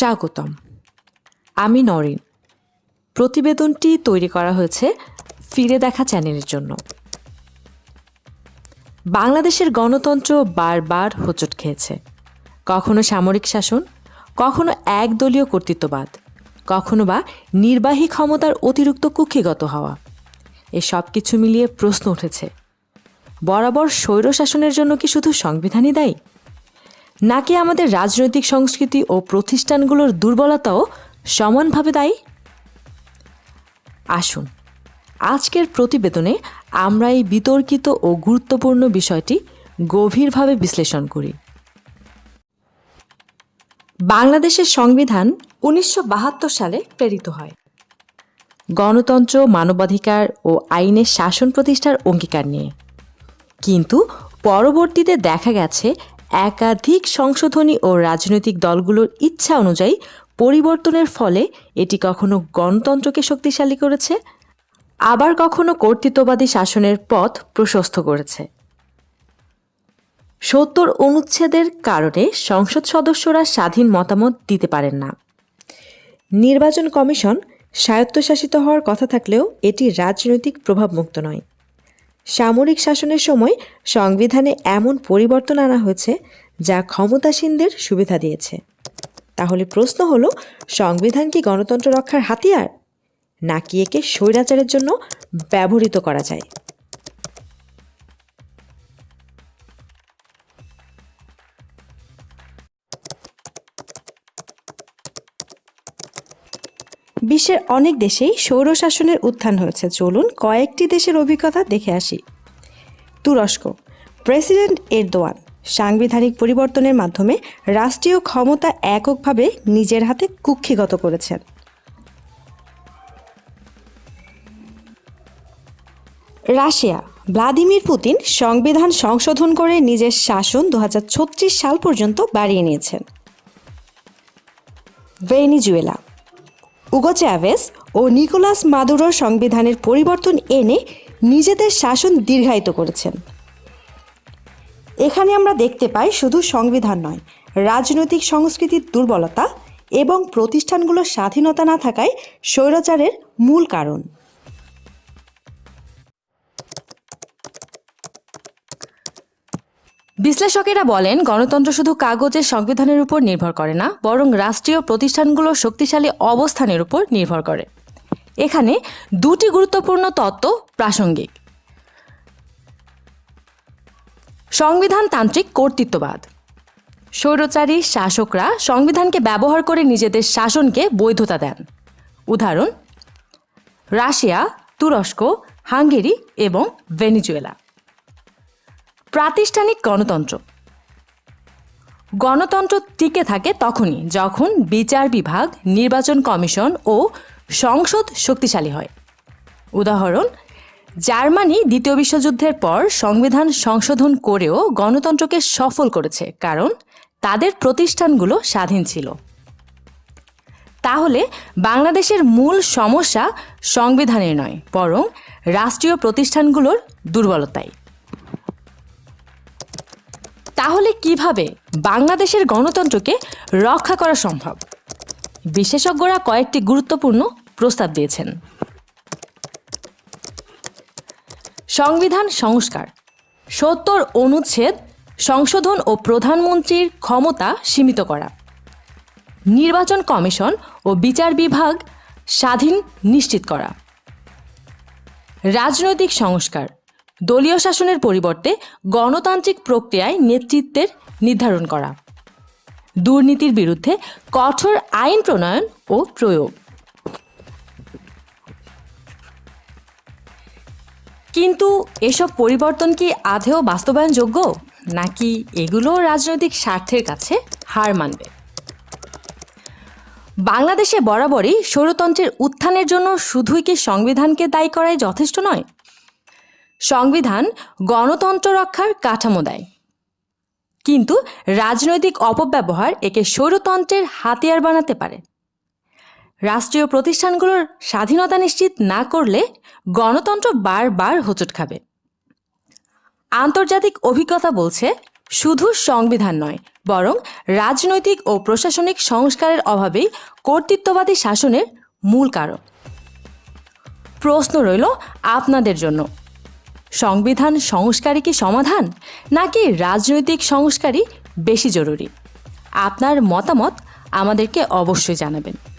স্বাগতম। আমি নরিন। প্রতিবেদনটি তৈরি করা হয়েছে ফিরে দেখা চ্যানেলের জন্য। বাংলাদেশের গণতন্ত্র বারবার হোঁচট খেয়েছে। কখনো সামরিক শাসন, কখনো একদলীয় কর্তৃত্ববাদ, কখনো বা নির্বাহী ক্ষমতার অতিরিক্ত কুক্ষিগত হওয়া। এ সব কিছু মিলিয়ে প্রশ্ন উঠেছে, বরাবর স্বৈরশাসনের জন্য কি শুধু সংবিধানই দায়ী? নাকি আমাদের রাজনৈতিক সংস্কৃতি ও প্রতিষ্ঠানগুলোর দুর্বলতাও সমানভাবে দায়ী? আসুন, আজকের প্রতিবেদনে আমরা এই বিতর্কিত ও গুরুত্বপূর্ণ বিষয়টি গভীরভাবে বিশ্লেষণ করি। বাংলাদেশের সংবিধান উনিশশো বাহাত্তর সালে প্রেরিত হয়। গণতন্ত্র, মানবাধিকার ও আইনের শাসন প্রতিষ্ঠার অঙ্গীকার নিয়ে। কিন্তু পরবর্তীতে দেখা গেছে একাধিক সংশোধনী ও রাজনৈতিক দলগুলোর ইচ্ছা অনুযায়ী পরিবর্তনের ফলে এটি কখনো গণতন্ত্রকে শক্তিশালী করেছে, আবার কখনো কর্তৃত্ববাদী শাসনের পথ প্রশস্ত করেছে। সত্তর অনুচ্ছেদের কারণে সংসদ সদস্যরা স্বাধীন মতামত দিতে পারেন না। নির্বাচন কমিশন স্বায়ত্তশাসিত হওয়ার কথা থাকলেও এটি রাজনৈতিক প্রভাবমুক্ত নয়। সামরিক শাসনের সময় সংবিধানে এমন পরিবর্তন আনা হয়েছে যা ক্ষমতাসীনদের সুবিধা দিয়েছে। তাহলে প্রশ্ন হলো, সংবিধান কি গণতন্ত্র রক্ষার হাতিয়ার? নাকি একে স্বৈরাচারের জন্য ব্যবহৃত করা যায়? বিশ্বের অনেক দেশেই সৌরশাসনের উত্থান হয়েছে। চলুন কয়েকটি দেশের অভিজ্ঞতা দেখে আসি। তুরস্ক, প্রেসিডেন্ট এরদোয়ান সাংবিধানিক পরিবর্তনের মাধ্যমে রাষ্ট্রীয় ক্ষমতা এককভাবে নিজের হাতে কুক্ষিগত করেছেন। রাশিয়া, ভ্লাদিমির পুতিন সংবিধান সংশোধন করে নিজের শাসন দু হাজার ছত্রিশ সাল পর্যন্ত বাড়িয়ে নিয়েছেন। ভেনিজুয়েলা উগো চ্যাভেস ও নিকোলাস মাদুরো সংবিধানের পরিবর্তন এনে নিজেদের শাসন দীর্ঘায়িত করেছেন। এখানে আমরা দেখতে পাই শুধু সংবিধান নয়, রাজনৈতিক সংস্কৃতির দুর্বলতা এবং প্রতিষ্ঠানগুলোর স্বাধীনতা না থাকায় স্বৈরাচারের মূল কারণ। বিশ্লেষকেরা বলেন, গণতন্ত্র শুধু কাগজের সংবিধানের উপর নির্ভর করে না, বরং রাষ্ট্রীয় প্রতিষ্ঠানগুলোর শক্তিশালী অবস্থানের উপর নির্ভর করে। এখানে দুটি গুরুত্বপূর্ণ তত্ত্ব প্রাসঙ্গিক। সংবিধানতান্ত্রিক কর্তৃত্ববাদ। স্বৈরচারী শাসকরা সংবিধানকে ব্যবহার করে নিজেদের শাসনকে বৈধতা দেন। উদাহরণ, রাশিয়া, তুরস্ক, হাঙ্গেরি এবং ভেনিজুয়েলা। প্রাতিষ্ঠানিক গণতন্ত্র। গণতন্ত্র টিকে থাকে তখনই যখন বিচার বিভাগ, নির্বাচন কমিশন ও সংসদ শক্তিশালী হয়। উদাহরণ, জার্মানি দ্বিতীয় বিশ্বযুদ্ধের পর সংবিধান সংশোধন করেও গণতন্ত্রকে সফল করেছে কারণ তাদের প্রতিষ্ঠানগুলো স্বাধীন ছিল। তাহলে বাংলাদেশের মূল সমস্যা সংবিধানের নয়, বরং রাষ্ট্রীয় প্রতিষ্ঠানগুলোর দুর্বলতায় তাহলে কীভাবে বাংলাদেশের গণতন্ত্রকে রক্ষা করা সম্ভব? বিশেষজ্ঞরা কয়েকটি গুরুত্বপূর্ণ প্রস্তাব দিয়েছেন। সংবিধান সংস্কার, সত্তর অনুচ্ছেদ, সংশোধন ও প্রধানমন্ত্রীর ক্ষমতা সীমিত করা। নির্বাচন কমিশন ও বিচার বিভাগ স্বাধীন নিশ্চিত করা। রাজনৈতিক সংস্কার দলীয় শাসনের পরিবর্তে গণতান্ত্রিক প্রক্রিয়ায় নেতৃত্বের নির্ধারণ করা। দুর্নীতির বিরুদ্ধে কঠোর আইন প্রণয়ন ও প্রয়োগ। কিন্তু এসব পরিবর্তন কি আধেও বাস্তবায়নযোগ্য? নাকি এগুলো রাজনৈতিক স্বার্থের কাছে হার মানবে? বাংলাদেশে বরাবরই স্বৈরতন্ত্রের উত্থানের জন্য শুধুই কি সংবিধানকে দায়ী করাই যথেষ্ট নয়? সংবিধান গণতন্ত্র রক্ষার কাঠামো দেয়। কিন্তু রাজনৈতিক অপব্যবহার একে স্বৈরতন্ত্রের হাতিয়ার বানাতে পারে। রাষ্ট্রীয় প্রতিষ্ঠানগুলোর স্বাধীনতা নিশ্চিত না করলে গণতন্ত্র বারবার হোঁচট খাবে। আন্তর্জাতিক অভিজ্ঞতা বলছে, শুধু সংবিধান নয়, বরং রাজনৈতিক ও প্রশাসনিক সংস্কারের অভাবেই কর্তৃত্ববাদী শাসনের মূল কারণ প্রশ্ন রইল আপনাদের জন্য সংবিধান সংস্কারই কি সমাধান নাকি রাজনৈতিক সংস্কারই বেশি জরুরি? আপনার মতামত আমাদেরকে অবশ্যই জানাবেন।